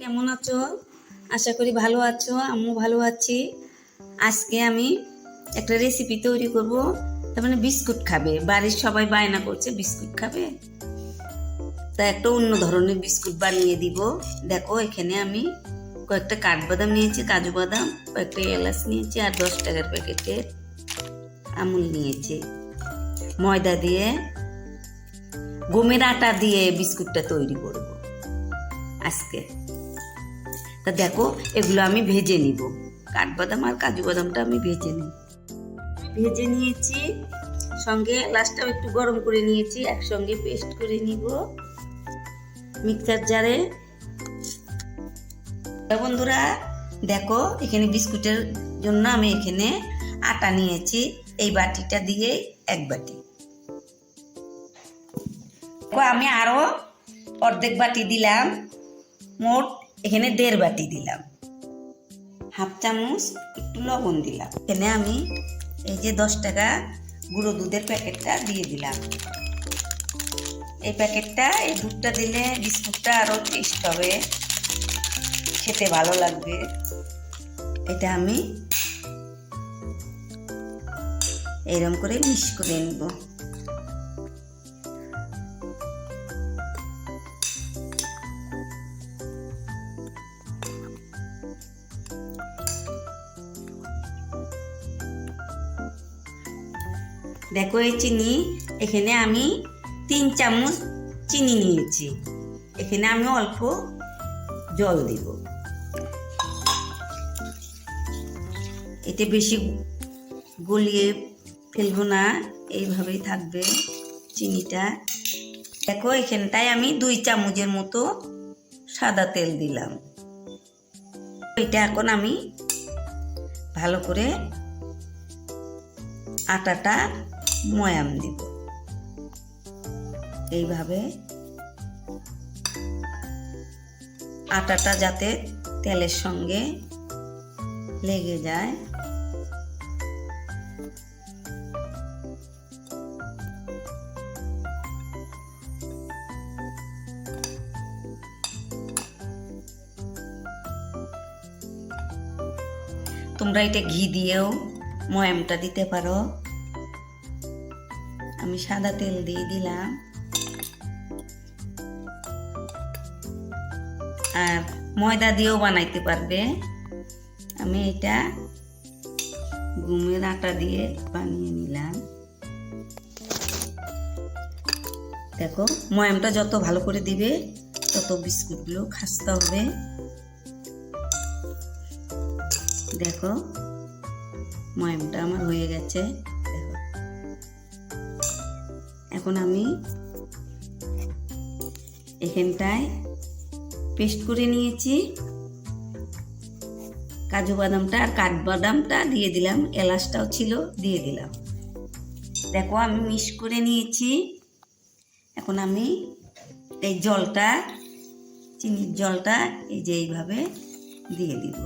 কেমন আছো? আশা করি ভালো আছো, আমিও ভালো আছি। আজকে আমি একটা রেসিপি তৈরি করব। তার মানে বিস্কুট খাবে। বাড়ির সবাই বায়না করছে, বিস্কুট খাবে? তা একটা অন্য ধরনের বিস্কুট বানিয়ে দিব। দেখো, এখানে আমি কয়েকটা কাঠবাদাম নিয়েছি, কাজু বাদাম, কয়েকটা এলাচ নিয়েছি, আর দশ টাকার প্যাকেটের আমুল নিয়েছি। ময়দা দিয়ে গমের আটা দিয়ে বিস্কুটটা তৈরি করব আজকে। তা দেখো, এগুলো আমি ভেজে নিব। কাঠবাদাম আর কাজু বাদামটা আমি ভেজে নিই। ভেজে নিয়েছি, সঙ্গে লাস্টটাও একটু গরম করে নিয়েছি, একসঙ্গে পেস্ট করে নিব মিক্সার জারে। বন্ধুরা, দেখো, এখানে বিস্কুটের জন্য আমি এখানে আটা নিয়েছি, এই বাটিটা দিয়ে এক বাটি। আমি আরও অর্ধেক বাটি দিলাম, মোট এখানে দেড় বাটি দিলাম। হাফ চামচ একটু লবণ দিলাম। এখানে আমি এই যে দশ টাকা গুঁড়ো দুধের প্যাকেটটা দিয়ে দিলাম। এই প্যাকেটটা, এই দুধটা দিলে বিস্কুটটা আরও টেস্ট হবে। খেতে ভালো লাগবে। এটা আমি এরকম করে মিক্স করে নিব। দেখো এই চিনি, এখানে আমি তিন চামচ চিনি নিয়েছি। এখানে আমি অল্প জল দিব। এতে বেশি গলিয়ে ফেলব না, এইভাবেই থাকবে চিনিটা। দেখো, এখানটায় আমি দুই চামচের মতো সাদা তেল দিলাম। এটা এখন আমি ভালো করে আটাটা ময়াম দিব। এইভাবে আটাটা যাতে তেলের সঙ্গে লেগে যায়। তোমরা এটা ঘি দিয়েও ময়ামটা দিতে পারো। আমি সাদা তেল দিয়ে দিলাম। আর ময়দা দিয়েও বানাইতে পারবে। আমি এটা গুমের আটা দিয়ে বানিয়ে নিলাম। দেখো, ময়ামটা যত ভালো করে দিবে, তত বিস্কুটগুলো খাস্তা হবে। দেখো, ময়ামটা আমার হয়ে গেছে। এখন আমি এখানটায় পেস্ট করে নিয়েছি। কাজু বাদামটা আর কাঠবাদামটা দিয়ে দিলাম, এলাচটাও ছিল, দিয়ে দিলাম। দেখো আমি মিক্স করে নিয়েছি। এখন আমি এই জলটা, চিনির জলটা এই যে এইভাবে দিয়ে দিব।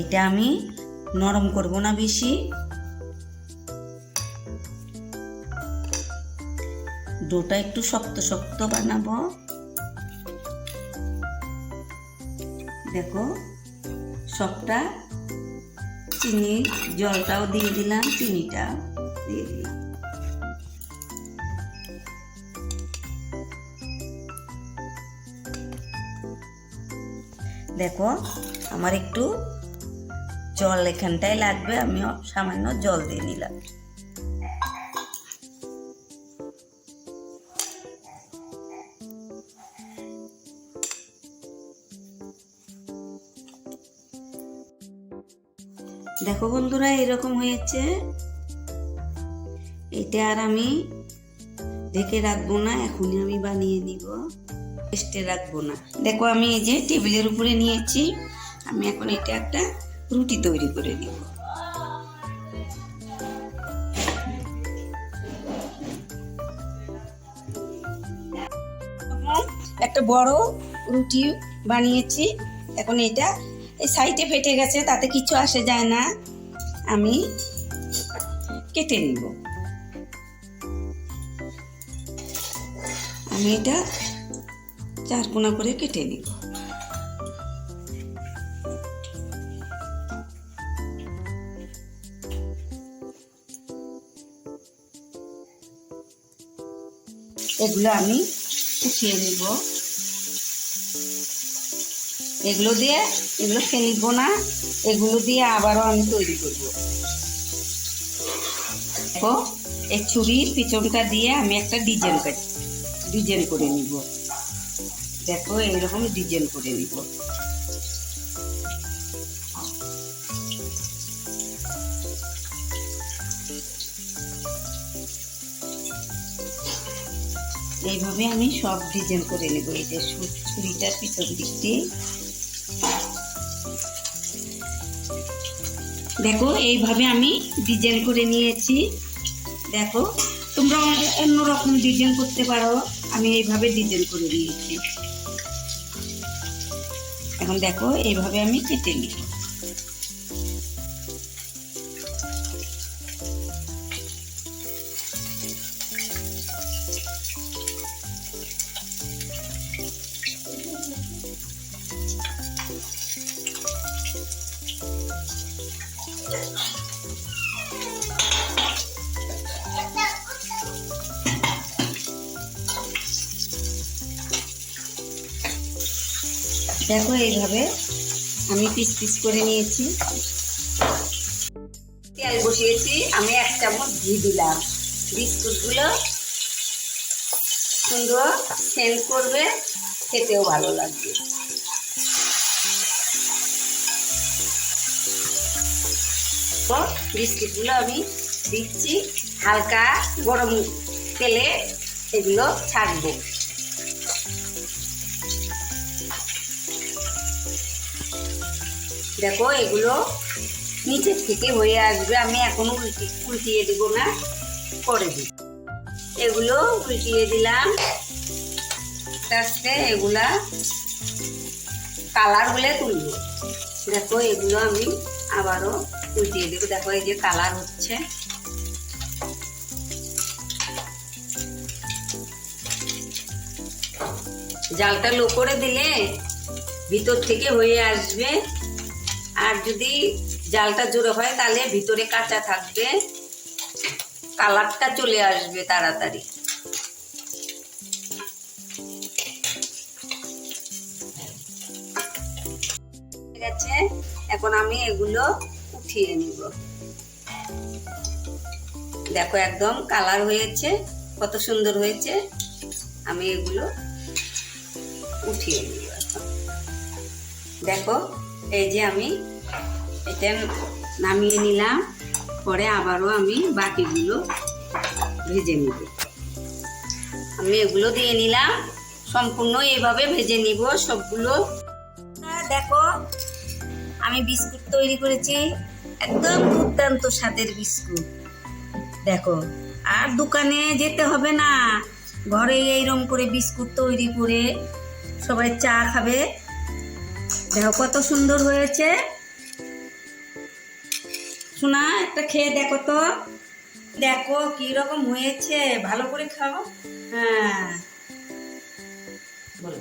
এটা আমি নরম করব না বেশি। ডোটা একটু শক্ত শক্ত বানাবো। দেখো, সবটা চিনি, জলটাও দিয়ে দিলাম, চিনিটা দিয়ে দিলাম। দেখো, আমার একটু জল এখানটায় লাগবে আমি সামান্য জল দিয়ে নিলাম। দেখো বন্ধুরা, এরকম হয়েছে। এটা আর আমি ঢেকে রাখব না, এখনই আমি বানিয়ে নিব। রেস্টে রাখব না। দেখো, আমি এই যে টেবিলের উপরে নিয়েছি। আমি এখন এটা একটা রুটি তৈরি করে নিব। একটা বড় রুটি বানিয়েছি। এখন এটা এই সাইডে ফেটে গেছে, তাতে কিছু আসে যায় না। আমি কেটে নিব। আমি এটা চার কোনা করে কেটে নিব। এগুলো আমি কুচিয়ে নিব। এগুলো দিয়ে, এগুলো ফেলব না, এগুলো দিয়ে আবারও আমি তৈরি করব। দেখো এই ছুরির পিছনটা দিয়ে আমি একটা ডিজাইন কাটি ডিজাইন করে নিব। দেখো এরকম ডিজাইন করে নিব। এইভাবে আমি সব ডিজাইন করে নেব। এই যে ছুরিটার পিছন দিক দিয়ে। দেখো, এইভাবে আমি ডিজাইন করে নিয়েছি। দেখো, তোমরা অন্য রকম ডিজাইন করতে পারো। আমি এইভাবে ডিজাইন করে নিয়েছি। এখন দেখো, এইভাবে আমি কেটে নিই দেখো এইভাবে আমি পিস পিস করে নিয়েছি। তেল বসিয়েছি, আমি এক চামচ ঘি দিলাম। বিস্কুটগুলো সুন্দর সেন্ড করবে, খেতেও ভালো লাগবে। তো বিস্কিটগুলো আমি দিচ্ছি হালকা গরম তেলে এগুলো ছাড়বো। দেখো, এগুলো নিচের থেকে হয়ে আসবে, আমি এখনও উল্টি, উল্টিয়ে দিব না করে দিব এগুলো উল্টিয়ে দিলাম। আস্তে এগুলা কালার হলে তুলবো। দেখো, এগুলো আমি আবারও উল্টিয়ে দেবো। দেখো, এই যে কালার হচ্ছে। জালটা লো করে দিলে ভিতর থেকে হয়ে আসবে। আর যদি জালটা জোরে হয়, তাহলে ভিতরে কাঁচা থাকবে। কালারটা চলে আসবে তাড়াতাড়ি। আছে এখন আমি এগুলো উঠিয়ে নিব। দেখো একদম কালার হয়েছে, কত সুন্দর হয়েছে। আমি এগুলো উঠিয়ে নিব দেখো, এই যে আমি এটা নামিয়ে নিলাম, পরে আবারও আমি বাকিগুলো ভেজে নিব। আমি এগুলো দিয়ে নিলাম, সম্পূর্ণ এইভাবে ভেজে নিব সবগুলো। দেখো, আমি বিস্কুট তৈরি করেছি একদম দুর্দান্ত স্বাদের বিস্কুট। দেখো, আর দোকানে যেতে হবে না। ঘরে এইরকম করে বিস্কুট তৈরি করে সবাই চা খাবে। দেখো কত সুন্দর হয়েছে। শোনা একটা খেয়ে দেখো তো। দেখো কি রকম হয়েছে। ভালো করে খাও। হ্যাঁ। বলো।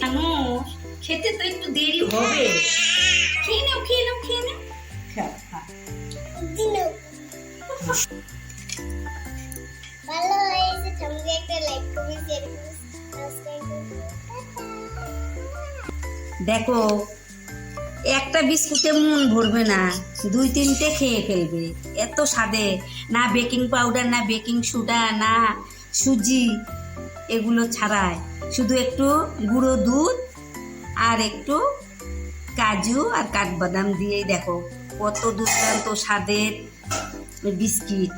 মানুষ খেতে তো একটু দেরি হবে। খেয়ে নাও খেয়ে নাও খেয়ে নাও। খাও খাও ভালো হয়েছে সঙ্গে একটা লাইক করবি শেয়ার করবি সাবস্ক্রাইব করবি দেখো একটা বিস্কুটে মন ভরবে না দুই তিনটে খেয়ে ফেলবে। এত স্বাদে না বেকিং পাউডার না বেকিং সোডা না সুজি এগুলো ছাড়ায় শুধু একটু গুঁড়ো দুধ আর একটু কাজু আর কাঠবাদাম দিয়েই দেখো, কত দুর্দান্ত স্বাদের বিস্কিট।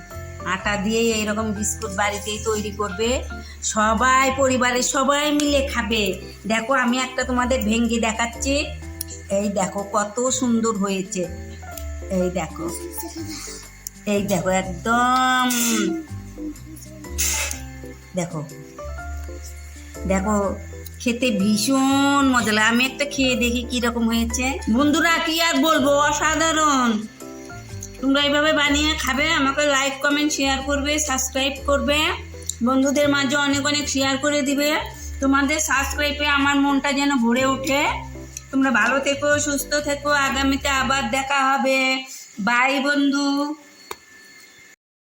আটা দিয়ে এইরকম বিস্কুট বাড়িতেই তৈরি করবে, সবাই পরিবারের সবাই মিলে খাবে। দেখো, আমি একটা তোমাদের ভেঙ্গে দেখাচ্ছি। এই দেখো, কত সুন্দর হয়েছে। এই দেখো। এই দেখো, একদম। দেখো। দেখো খেতে ভীষণ মজা লাগে। আমি একটা খেয়ে দেখি কি রকম হয়েছে। বন্ধুরা, কি আর বলব? অসাধারণ। তোমরা এইভাবে বানিয়ে খাবে, আমাকে লাইক কমেন্ট শেয়ার করবে সাবস্ক্রাইব করবে। বন্ধুদের মাঝে অনেক অনেক শেয়ার করে দিবে। তোমাদের সাবস্ক্রাইবে আমার মনটা যেন ভরে ওঠে। তোমরা ভালো থেকো, সুস্থ থেকো। আগামীতে আবার দেখা হবে। বাই বন্ধু।